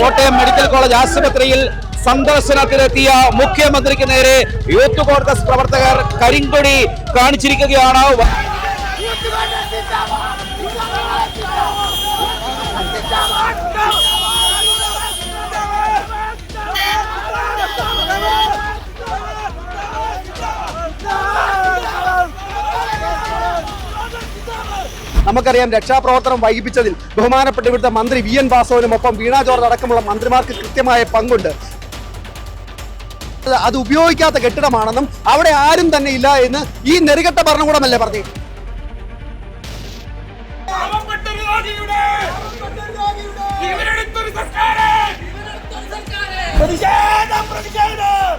Kottayam medical college ആശുപത്രിയിൽ സന്ദർശനത്തിലെത്തിയ മുഖ്യമന്ത്രിക്ക് നേരെ യൂത്ത് കോൺഗ്രസ് പ്രവർത്തകർ കരിങ്കൊടി കാണിച്ചിരിക്കുകയാണ്. നമുക്കറിയാം രക്ഷാപ്രവർത്തനം വൈകിപ്പിച്ചതിൽ ബഹുമാനപ്പെട്ട ഇവിടുത്തെ മന്ത്രി വി എൻ വാസവനും ഒപ്പം വീണ ജോർജ് അടക്കമുള്ള മന്ത്രിമാർക്ക് കൃത്യമായ പങ്കുണ്ട്. അത് ഉപയോഗിക്കാത്ത കെട്ടിടമാണെന്നും അവിടെ ആരും തന്നെ ഇല്ല എന്ന് ഈ നെറുകെട്ട ഭരണകൂടമല്ലേ പറഞ്ഞു? പ്രതിഷേധം പ്രതിഷേധം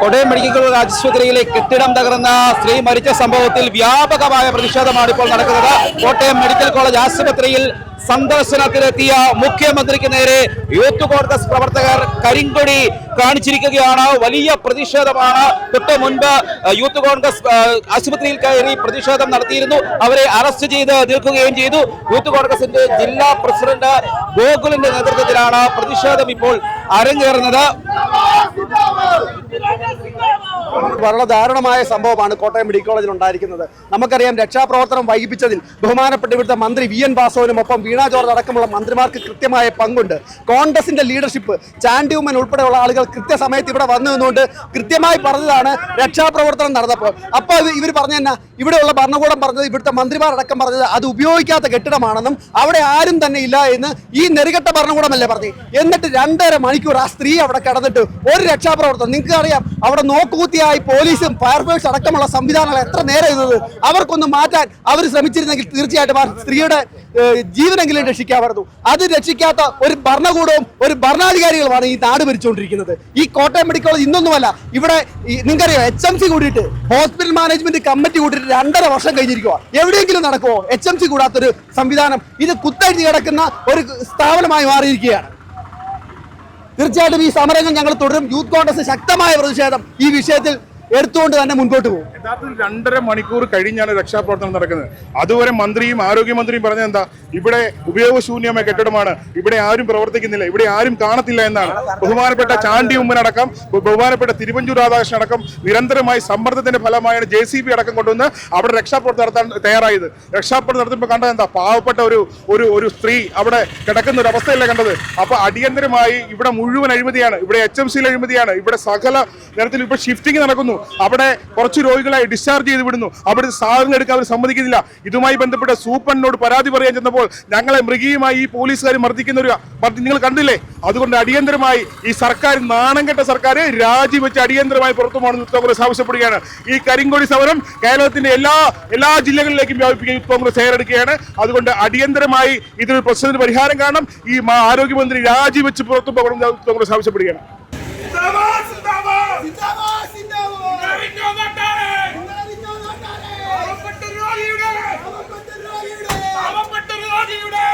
കോട്ടയം മെഡിക്കൽ കോളേജ് ആശുപത്രിയിലെ കെട്ടിടം തകർന്ന സ്ത്രീ മരിച്ച സംഭവത്തിൽ വ്യാപകമായ പ്രതിഷേധമാണ് ഇപ്പോൾ നടക്കുന്നത്. കോട്ടയം മെഡിക്കൽ കോളേജ് ആശുപത്രിയിൽ സന്ദർശനത്തിലെത്തിയ മുഖ്യമന്ത്രിക്ക് നേരെ യൂത്ത് കോൺഗ്രസ് പ്രവർത്തകർ കരിങ്കൊടി കാണിച്ചിരിക്കുകയാണ്. വലിയ പ്രതിഷേധമാണ്. തൊട്ട് മുൻപ് യൂത്ത് കോൺഗ്രസ് ആശുപത്രിയിൽ കയറി പ്രതിഷേധം നടത്തിയിരുന്നു. അവരെ അറസ്റ്റ് ചെയ്ത് തീർക്കുകയും ചെയ്തു. യൂത്ത് കോൺഗ്രസിന്റെ ജില്ലാ പ്രസിഡന്റ് ഗോകുലിന്റെ നേതൃത്വത്തിലാണ് പ്രതിഷേധം ഇപ്പോൾ അരങ്ങേറുന്നത്. വളരെ ദാരുണമായ സംഭവമാണ് കോട്ടയം മെഡിക്കൽ കോളേജിൽ ഉണ്ടായിരിക്കുന്നത്. നമുക്കറിയാം രക്ഷാപ്രവർത്തനം വൈകിപ്പിച്ചതിൽ ബഹുമാനപ്പെട്ട ഇവിടുത്തെ മന്ത്രി വി എൻ വാസവനും ഒപ്പം വീണ ജോർജ് അടക്കമുള്ള മന്ത്രിമാർക്ക് കൃത്യമായ പങ്കുണ്ട്. കോൺഗ്രസിന്റെ ലീഡർഷിപ്പ് ചാണ്ടി ഉമ്മൻ ഉൾപ്പെടെയുള്ള ആളുകൾ കൃത്യസമയത്ത് ഇവിടെ വന്നു നിന്നുകൊണ്ട് കൃത്യമായി പറഞ്ഞതാണ് രക്ഷാപ്രവർത്തനം നടന്നപ്പോൾ. അപ്പോൾ ഇവർ പറഞ്ഞു തന്നെ ഇവിടെയുള്ള ഭരണകൂടം പറഞ്ഞത് ഇവിടുത്തെ മന്ത്രിമാർ അടക്കം പറഞ്ഞത് അത് ഉപയോഗിക്കാത്ത കെട്ടിടമാണെന്നും അവിടെ ആരും തന്നെ ഇല്ല എന്ന് ഈ നെറുകെട്ട ഭരണകൂടമല്ലേ പറഞ്ഞു എന്നിട്ട് രണ്ടര മണിക്കൂർ ആ സ്ത്രീ അവിടെ കിടന്നിട്ട് ഒരു രക്ഷാപ്രവർത്തനം. നിങ്ങൾക്ക് അറിയാം അവിടെ നോക്കുകുത്തിയായി പോലീസും ഫയർഫോഴ്സ് അടക്കമുള്ള സംവിധാനങ്ങൾ എത്ര നേരം ഇരുന്നത്. അവർക്കൊന്ന് മാറ്റാൻ അവർ ശ്രമിച്ചിരുന്നെങ്കിൽ തീർച്ചയായിട്ടും ആ സ്ത്രീയുടെ ജീവനെങ്കിലും രക്ഷിക്കാമായിരുന്നു. അത് രക്ഷിക്കാത്ത ഒരു ഭരണകൂടവും ഒരു ഭരണാധികാരികളുമാണ് ഈ നാട് ഭരിച്ചുകൊണ്ടിരിക്കുന്നത്. ഈ കോട്ടയം മെഡിക്കൽ കോളേജ് ഇന്നൊന്നുമല്ല. ഇവിടെ നിങ്ങൾക്കറിയാം എച്ച് എം സി കൂടിയിട്ട് ഹോസ്പിറ്റൽ മാനേജ്മെന്റ് കമ്മിറ്റി കൂടിയിട്ട് രണ്ടര വർഷം കഴിഞ്ഞിരിക്കുക എവിടെയെങ്കിലും നടക്കുമോ എച്ച് എം സി കൂടാത്തൊരു സംവിധാനം. ഇത് കുത്തഴിഞ്ഞ് കിടക്കുന്ന ഒരു സ്ഥാപനമായി മാറിയിരിക്കുകയാണ്. തീർച്ചയായിട്ടും ഈ സമരങ്ങൾ ഞങ്ങൾ തുടരും. യൂത്ത് കോൺഗ്രസ് ശക്തമായ പ്രതിഷേധം ഈ വിഷയത്തിൽ എടുത്തുകൊണ്ട് തന്നെ മുൻപോട്ട് പോകും. യഥാർത്ഥത്തിൽ രണ്ടര മണിക്കൂർ കഴിഞ്ഞാണ് രക്ഷാപ്രവർത്തനം നടക്കുന്നത്. അതുവരെ മന്ത്രിയും ആരോഗ്യമന്ത്രിയും പറഞ്ഞത് എന്താ? ഇവിടെ ഉപയോഗശൂന്യമായ കെട്ടിടമാണ്. ഇവിടെ ആരും പ്രവർത്തിക്കുന്നില്ല. ഇവിടെ ആരും കാണത്തില്ല എന്നാണ്. ബഹുമാനപ്പെട്ട ചാണ്ടി ഉമ്മനടക്കം ബഹുമാനപ്പെട്ട തിരുവഞ്ചൂർ രാധാകൃഷ്ണൻ അടക്കം നിരന്തരമായി സമ്മർദ്ദത്തിന്റെ ഫലമായാണ് ജെ സി ബി അടക്കം കൊണ്ടുവന്ന് അവിടെ രക്ഷാപ്രവർത്തനം നടത്താൻ തയ്യാറായത്. രക്ഷാപ്രവർത്തനം നടത്തുമ്പോൾ കണ്ടത് എന്താ? പാവപ്പെട്ട ഒരു ഒരു ഒരു സ്ത്രീ അവിടെ കിടക്കുന്ന ഒരു അവസ്ഥയല്ല കണ്ടത്? അപ്പൊ അടിയന്തരമായി ഇവിടെ മുഴുവൻ അഴിമതിയാണ്. ഇവിടെ എച്ച് എം സിയിൽ അഴിമതിയാണ്. ഇവിടെ സകല തരത്തിൽ ഇപ്പോൾ ഷിഫ്റ്റിംഗ് നടക്കുന്നു. അവിടെ കുറച്ച് രോഗികളായി ഡിസ്ചാർജ് ചെയ്ത് വിടുന്നു. അവിടെ സാധനം എടുക്കാൻ അവർ സമ്മതിക്കുന്നില്ല. ഇതുമായി ബന്ധപ്പെട്ട് സൂപ്പറിനോട് പരാതി പറയാൻ ചെന്നപ്പോൾ ഞങ്ങളെ മൃഗീയമായി ഈ പോലീസുകാർ മർദ്ദിക്കുന്ന ഒരു നിങ്ങൾ കണ്ടില്ലേ? അതുകൊണ്ട് അടിയന്തരമായി ഈ സർക്കാർ നാണം കെട്ട സർക്കാർ രാജിവെച്ച് അടിയന്തരമായി പുറത്തു പോകണം യൂത്ത് കോൺഗ്രസ് ആവശ്യപ്പെടുകയാണ്. ഈ കരിങ്കൊടി സമരം കേരളത്തിന്റെ എല്ലാ എല്ലാ ജില്ലകളിലേക്കും വ്യാപിപ്പിക്കാൻ യൂത്ത് കോൺഗ്രസ് തയ്യാറെടുക്കുകയാണ്. അതുകൊണ്ട് അടിയന്തരമായി ഇതിനൊരു പ്രശ്നത്തിന് പരിഹാരം കാണണം. ഈ ആരോഗ്യമന്ത്രി രാജിവെച്ച് പുറത്തു പോകണം യൂത്ത് കോൺഗ്രസ് ആവശ്യപ്പെടുകയാണ്. കോടിയുടെ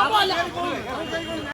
സംഭവമല്ല